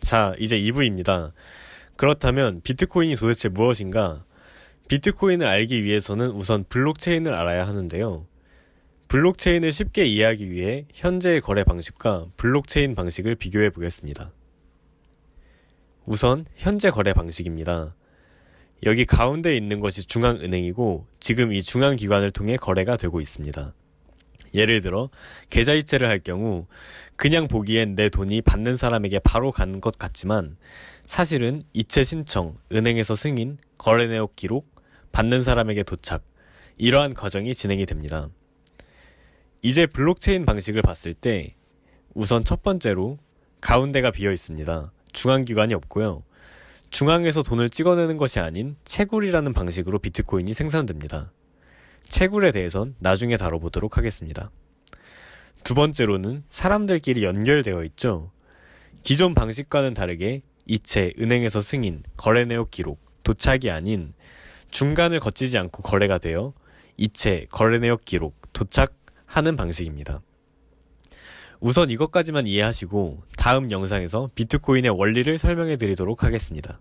자, 이제 2부입니다. 그렇다면 비트코인이 도대체 무엇인가? 비트코인을 알기 위해서는 우선 블록체인을 알아야 하는데요. 블록체인을 쉽게 이해하기 위해 현재의 거래 방식과 블록체인 방식을 비교해 보겠습니다. 우선 현재 거래 방식입니다. 여기 가운데 있는 것이 중앙은행이고 지금 이 중앙기관을 통해 거래가 되고 있습니다. 예를 들어 계좌이체를 할 경우 그냥 보기엔 내 돈이 받는 사람에게 바로 간 것 같지만 사실은 이체 신청, 은행에서 승인, 거래 내역 기록, 받는 사람에게 도착 이러한 과정이 진행이 됩니다. 이제 블록체인 방식을 봤을 때 우선 첫 번째로 가운데가 비어 있습니다. 중앙기관이 없고요. 중앙에서 돈을 찍어내는 것이 아닌 채굴이라는 방식으로 비트코인이 생산됩니다. 채굴에 대해선 나중에 다뤄보도록 하겠습니다. 두 번째로는 사람들끼리 연결되어 있죠. 기존 방식과는 다르게 이체, 은행에서 승인, 거래 내역 기록, 도착이 아닌 중간을 거치지 않고 거래가 되어 이체, 거래 내역 기록, 도착하는 방식입니다. 우선 이것까지만 이해하시고 다음 영상에서 비트코인의 원리를 설명해 드리도록 하겠습니다.